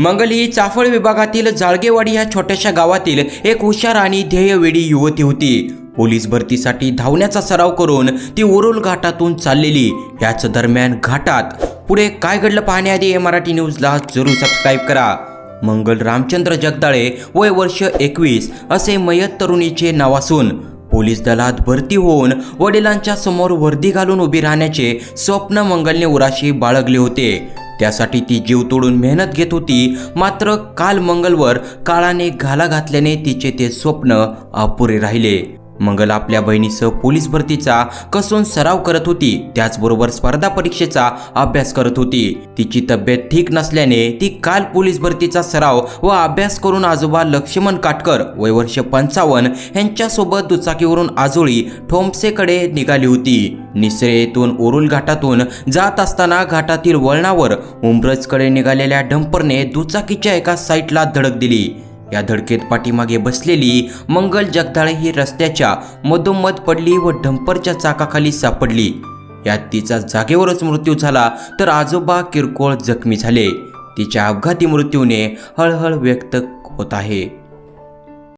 मंगल ही चाफळ विभागातील जाळगेवाडी या छोट्याशा गावातील एक हुशार आणि ध्येयवेडी युवती होती. पोलीस भरतीसाठी धावण्याचा सराव करून ती ओरोल घाटातून चाललेली. याच दरम्यान घाटात पुढे काय घडलं पाहण्याआधी मराठी न्यूजला जरूर सबस्क्राईब करा. मंगल रामचंद्र जगदाळे वय वर्ष एकवीस असे मयत तरुणीचे नाव असून पोलीस दलात भरती होऊन वडिलांच्या समोर वर्दी घालून उभी राहण्याचे स्वप्न मंगलने उराशी बाळगले होते. त्यासाठी ती जीव तोडून मेहनत घेत होती. मात्र काल मंगलवर काळाने घाला घातल्याने तिचे ते स्वप्न अपुरे राहिले. मंगल आपल्या बहिणीसह पोलीस भरतीचा कसून सराव करत होती. त्याचबरोबर स्पर्धा परीक्षेचा अभ्यास करत होती. तिची तब्येत ठीक नसल्याने ती काल पोलीस भरतीचा सराव व अभ्यास करून आजोबा लक्ष्मण काटकर वय वर्ष पंचावन्न यांच्यासोबत दुचाकीवरून आजोळी ठोंबसेकडे निघाली होती. निसरे येथून ओरुल घाटातून जात असताना घाटातील वळणावर उमरजकडे निघालेल्या डंपरने दुचाकीच्या एका साईटला धडक दिली. या धडकेत पाठीमागे बसलेली मंगल जगदाळे ही रस्त्याच्या मधोमध पडली व डंपरच्या चाकाखाली सापडली. यात तिचा जागेवरच मृत्यू झाला तर आजोबा किरकोळ जखमी झाले. तिच्या अपघाती मृत्यूने हळहळ व्यक्त होत आहे.